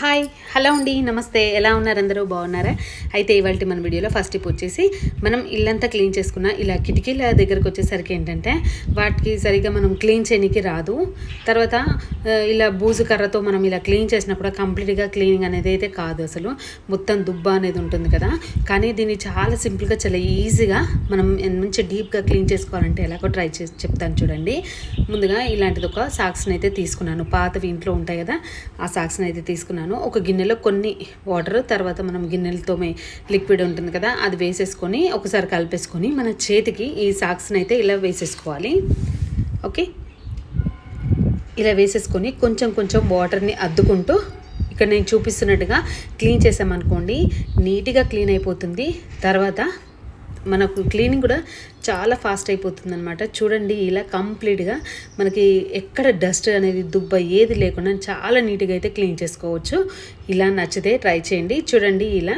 Hi hello అండి నమస్తే. ఎలా ఉన్నారు అందరూ? బాగున్నారా? అయితే ఇవాళ మన వీడియోలో ఫస్ట్ టిప్ వచ్చేసి మనం ఇల్లంతా క్లీన్ చేసుకున్న ఇలా కిటికీల దగ్గరకు వచ్చేసరికి ఏంటంటే వాటికి సరిగా మనం క్లీన్ చేయడానికి రాదు. తర్వాత ఇలా బూజు కర్రతో మనం ఇలా క్లీన్ చేసినప్పుడు కంప్లీట్గా క్లీనింగ్ అనేది అయితే కాదు అసలు. మొత్తం దుబ్బ అనేది ఉంటుంది కదా. కానీ దీన్ని చాలా సింపుల్గా చాలా ఈజీగా మనం మంచి డీప్గా క్లీన్ చేసుకోవాలంటే ఎలాగో ట్రై చేసి చెప్తాను చూడండి. ముందుగా ఇలాంటిది ఒక సాక్స్ని అయితే తీసుకున్నాను. పాతవి ఇంట్లో ఉంటాయి కదా ఆ సాక్స్ని అయితే తీసుకున్నాను. ఒక గిన్నెలో కొన్ని వాటర్ తర్వాత మనం గిన్నెలతో లిక్విడ్ ఉంటుంది కదా అది వేసేసుకొని ఒకసారి కలిపేసుకొని మన చేతికి ఈ సాక్స్ని అయితే ఇలా వేసేసుకోవాలి. ఓకే? ఇలా వేసేసుకొని కొంచెం కొంచెం వాటర్ని అద్దుకుంటూ ఇక్కడ నేను చూపిస్తున్నట్టుగా క్లీన్ చేసామనుకోండి నీట్గా క్లీన్ అయిపోతుంది. తర్వాత మనకు క్లీనింగ్ కూడా చాలా ఫాస్ట్ అయిపోతుంది అనమాట చూడండి ఇలా కంప్లీట్గా మనకి ఎక్కడ డస్ట్ అనేది దుబ్బ ఏది లేకుండా చాలా నీట్గా అయితే క్లీన్ చేసుకోవచ్చు. ఇలా నచ్చితే ట్రై చేయండి. చూడండి ఇలా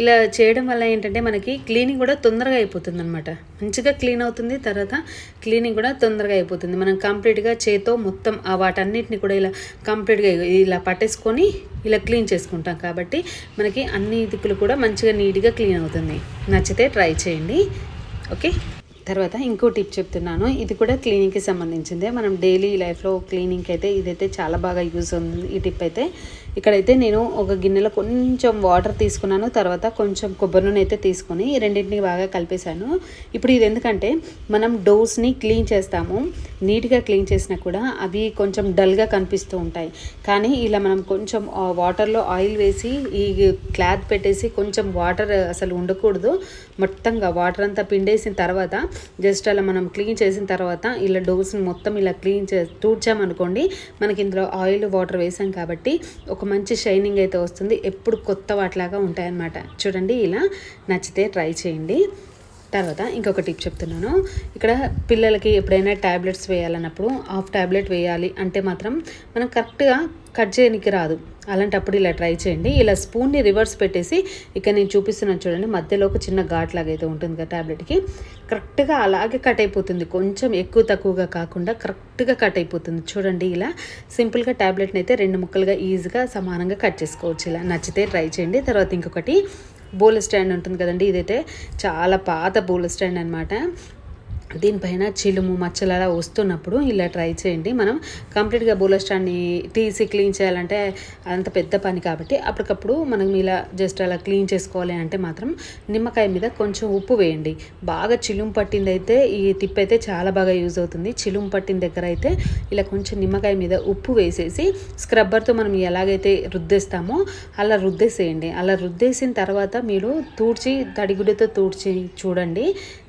ఇలా చేయడం వల్ల ఏంటంటే మనకి క్లీనింగ్ కూడా తొందరగా అయిపోతుంది అనమాట మంచిగా క్లీన్ అవుతుంది తర్వాత క్లీనింగ్ కూడా తొందరగా అయిపోతుంది. మనం కంప్లీట్గా చేతో మొత్తం ఆ వాటన్నిటిని కూడా ఇలా కంప్లీట్గా ఇలా పట్టేసుకొని ఇలా క్లీన్ చేసుకుంటాం. కాబట్టి మనకి అన్ని దిక్కులు కూడా మంచిగా నీట్గా క్లీన్ అవుతుంది. నచ్చితే ట్రై చేయండి. ఓకే? తర్వాత ఇంకో టిప్ చెప్తున్నాను. ఇది కూడా క్లీనింగ్కి సంబంధించిందే. మనం డైలీ లైఫ్లో క్లీనింగ్కి అయితే ఇదైతే చాలా బాగా యూజ్ ఉంది ఈ టిప్ అయితే ఇక్కడైతే నేను ఒక గిన్నెలో కొంచెం వాటర్ తీసుకున్నాను తర్వాత కొంచెం కొబ్బరి నూనె అయితే తీసుకొని రెండింటిని బాగా కలిపేశాను. ఇప్పుడు ఇది ఎందుకంటే మనం డోర్స్ని క్లీన్ చేస్తాము నీట్గా క్లీన్ చేసినా కూడా అవి కొంచెం డల్గా కనిపిస్తూ ఉంటాయి. కానీ ఇలా మనం కొంచెం వాటర్లో ఆయిల్ వేసి ఈ క్లాత్ పెట్టేసి కొంచెం వాటర్ అసలు ఉండకూడదు. మొత్తంగా వాటర్ అంతా పిండేసిన తర్వాత జస్ట్ అలా మనం క్లీన్ చేసిన తర్వాత ఇలా డోర్స్ని మొత్తం ఇలా క్లీన్ చే తూడ్చామనుకోండి మనకి ఇందులో ఆయిల్ వాటర్ వేసాం కాబట్టి ఒక మంచి షైనింగ్ అయితే వస్తుంది. ఎప్పుడు కొత్త వాటిలాగా ఉంటాయన్నమాట. చూడండి ఇలా నచ్చితే ట్రై చేయండి. తర్వాత ఇంకొక టిప్ చెప్తున్నాను. ఇక్కడ పిల్లలకి ఎప్పుడైనా ట్యాబ్లెట్స్ వేయాలన్నప్పుడు హాఫ్ ట్యాబ్లెట్ వేయాలి అంటే మాత్రం మనం కరెక్ట్గా కట్ చేయడానికి రాదు. అలాంటప్పుడు ఇలా ట్రై చేయండి. ఇలా స్పూన్ని రివర్స్ పెట్టేసి ఇక్కడ నేను చూపిస్తున్నాను చూడండి మధ్యలో ఒక చిన్న ఘాట్ లాగా అయితే ఉంటుంది కదా ట్యాబ్లెట్కి కరెక్ట్గా అలాగే కట్ అయిపోతుంది. కొంచెం ఎక్కువ తక్కువగా కాకుండా కరెక్ట్గా కట్ అయిపోతుంది. చూడండి ఇలా సింపుల్గా ట్యాబ్లెట్ని అయితే రెండు ముక్కలుగా ఈజీగా సమానంగా కట్ చేసుకోవచ్చు. ఇలా నచ్చితే ట్రై చేయండి. తర్వాత ఇంకొకటి బోల్ స్టాండ్ ఉంటుంది కదండి ఇదైతే చాలా పాత బోల్ స్టాండ్ అనమాట దీనిపైన చిలుము మచ్చలు అలా వస్తున్నప్పుడు ఇలా ట్రై చేయండి. మనం కంప్లీట్గా బోల స్టాండ్ని తీసి క్లీన్ చేయాలంటే అంత పెద్ద పని కాబట్టి అప్పటికప్పుడు మనం ఇలా జస్ట్ అలా క్లీన్ చేసుకోవాలి అంటే మాత్రం నిమ్మకాయ మీద కొంచెం ఉప్పు వేయండి. బాగా చిలుము పట్టింది అయితే ఈ టిప్ అయితే చాలా బాగా యూజ్ అవుతుంది. చిలుము పట్టిన దగ్గర అయితే ఇలా కొంచెం నిమ్మకాయ మీద ఉప్పు వేసేసి స్క్రబ్బర్తో మనం ఎలాగైతే రుద్దేస్తామో అలా రుద్దేసేయండి. అలా రుద్దేసిన తర్వాత మీరు తూడ్చి తడిగుడ్డతో తూడ్చి చూడండి.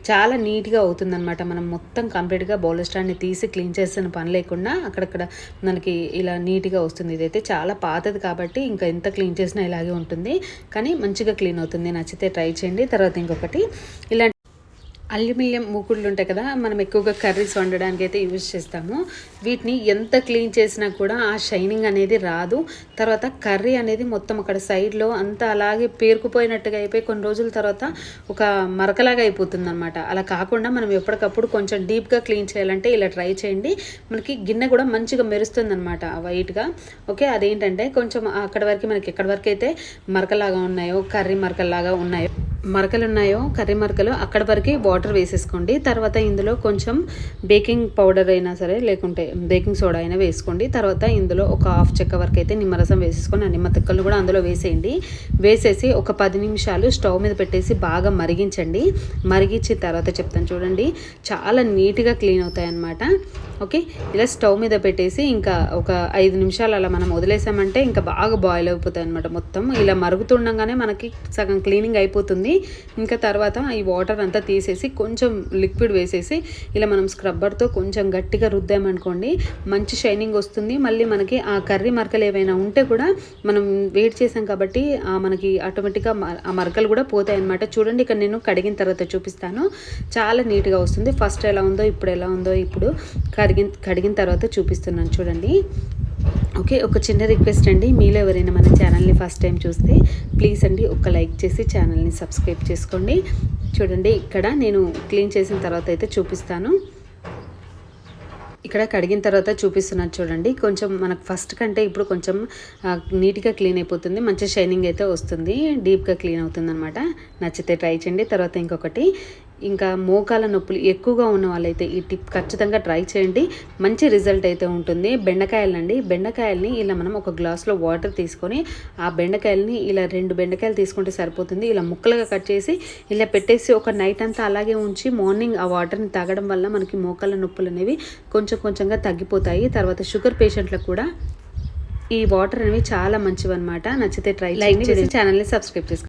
చాలా నీట్గా అవుతుందన్నమాట. మనం మొత్తం కంప్లీట్గా బౌల్ స్టాండ్ని తీసి క్లీన్ చేసిన పని లేకుండా అక్కడక్కడ మనకి ఇలా నీట్గా వస్తుంది. ఇదైతే చాలా పాతది కాబట్టి ఇంకా ఎంత క్లీన్ చేసినా ఇలాగే ఉంటుంది. కానీ మంచిగా క్లీన్ అవుతుంది. నచ్చితే ట్రై చేయండి. తర్వాత ఇంకొకటి ఇలా అల్యూమినియం మూకుళ్ళు ఉంటాయి కదా మనం ఎక్కువగా కర్రీస్ వండడానికి అయితే యూజ్ చేస్తాము. వీటిని ఎంత క్లీన్ చేసినా కూడా ఆ షైనింగ్ అనేది రాదు. తర్వాత కర్రీ అనేది మొత్తం అక్కడ సైడ్లో అంతా అలాగే పేరుకుపోయినట్టుగా అయిపోయి కొన్ని రోజుల తర్వాత ఒక మరకలాగా అయిపోతుంది అనమాట అలా కాకుండా మనం ఎప్పటికప్పుడు కొంచెం డీప్గా క్లీన్ చేయాలంటే ఇలా ట్రై చేయండి. మనకి గిన్నె కూడా మంచిగా మెరుస్తుంది అనమాట వైట్గా. ఓకే అదేంటంటే కొంచెం అక్కడ వరకు మనకి ఎక్కడి వరకు అయితే మరకలాగా ఉన్నాయో కర్రీ మరకలాగా ఉన్నాయో మరకలు ఉన్నాయో కర్రీ మరకలు అక్కడ వరకు వాటర్ వేసేసుకోండి. తర్వాత ఇందులో కొంచెం బేకింగ్ పౌడర్ అయినా సరే లేకుంటే బేకింగ్ సోడా అయినా వేసుకోండి. తర్వాత ఇందులో ఒక హాఫ్ చెక్క వరకు అయితే నిమ్మరసం వేసేసుకొని ఆ నిమ్మ కూడా అందులో వేసేయండి. వేసేసి ఒక పది నిమిషాలు స్టవ్ మీద పెట్టేసి బాగా మరిగించండి. మరిగించిన తర్వాత చెప్తాను చూడండి. చాలా నీట్గా క్లీన్ అవుతాయి అన్నమాట ఓకే? ఇలా స్టవ్ మీద పెట్టేసి ఇంకా ఒక ఐదు నిమిషాలు అలా మనం వదిలేసామంటే ఇంకా బాగా బాయిల్ అయిపోతాయి అనమాట మొత్తం. ఇలా మరుగుతుండగానే మనకి సగం క్లీనింగ్ అయిపోతుంది. ఇంకా తర్వాత ఈ వాటర్ అంతా తీసేసి కొంచెం లిక్విడ్ వేసేసి ఇలా మనం స్క్రబ్బర్తో కొంచెం గట్టిగా రుద్దామనుకోండి మంచి షైనింగ్ వస్తుంది. మళ్ళీ మనకి ఆ కర్రీ మరకలు ఏవైనా ఉంటే కూడా మనం వెయిట్ చేసాం కాబట్టి ఆ మనకి ఆటోమేటిక్గా మ- ఆ మరకలు కూడా పోతాయి అనమాట చూడండి ఇక్కడ నేను కడిగిన తర్వాత చూపిస్తాను. చాలా నీట్గా వస్తుంది. ఫస్ట్ ఎలా ఉందో ఇప్పుడు ఎలా ఉందో ఇప్పుడు కడిగిన కడిగిన తర్వాత చూపిస్తున్నాను చూడండి. ఓకే ఒక చిన్న రిక్వెస్ట్ అండి. మీలో ఎవరైనా మన ఛానల్ని ఫస్ట్ టైం చూస్తే ప్లీజ్ అండి ఒక లైక్ చేసి ఛానల్ని సబ్స్క్రైబ్ చేసుకోండి. చూడండి ఇక్కడ నేను క్లీన్ చేసిన తర్వాత అయితే చూపిస్తాను. ఇక్కడ కడిగిన తర్వాత చూపిస్తున్నాను చూడండి. కొంచెం మనకు ఫస్ట్ కంటే ఇప్పుడు కొంచెం నీట్గా క్లీన్ అయిపోతుంది. మంచి షైనింగ్ అయితే వస్తుంది. డీప్గా క్లీన్ అవుతుంది అనమాట నచ్చితే ట్రై చేయండి. తర్వాత ఇంకొకటి ఇంకా మోకాల నొప్పులు ఎక్కువగా ఉన్న వాళ్ళైతే ఈ టిప్ ఖచ్చితంగా ట్రై చేయండి. మంచి రిజల్ట్ అయితే ఉంటుంది. బెండకాయలండి. బెండకాయల్ని ఇలా మనం ఒక గ్లాస్లో వాటర్ తీసుకొని ఆ బెండకాయలని ఇలా రెండు బెండకాయలు తీసుకుంటే సరిపోతుంది. ఇలా ముక్కలుగా కట్ చేసి ఇలా పెట్టేసి ఒక నైట్ అంతా అలాగే ఉంచి మార్నింగ్ ఆ వాటర్ని తాగడం వల్ల మనకి మోకాల నొప్పులు అనేవి కొంచెం కొంచెంగా తగ్గిపోతాయి. తర్వాత షుగర్ పేషెంట్లకు కూడా ఈ వాటర్ అనేవి చాలా మంచివి అనమాట నచ్చితే ట్రై లైక్ చేసి ఛానల్ని సబ్స్క్రైబ్ చేసుకోండి.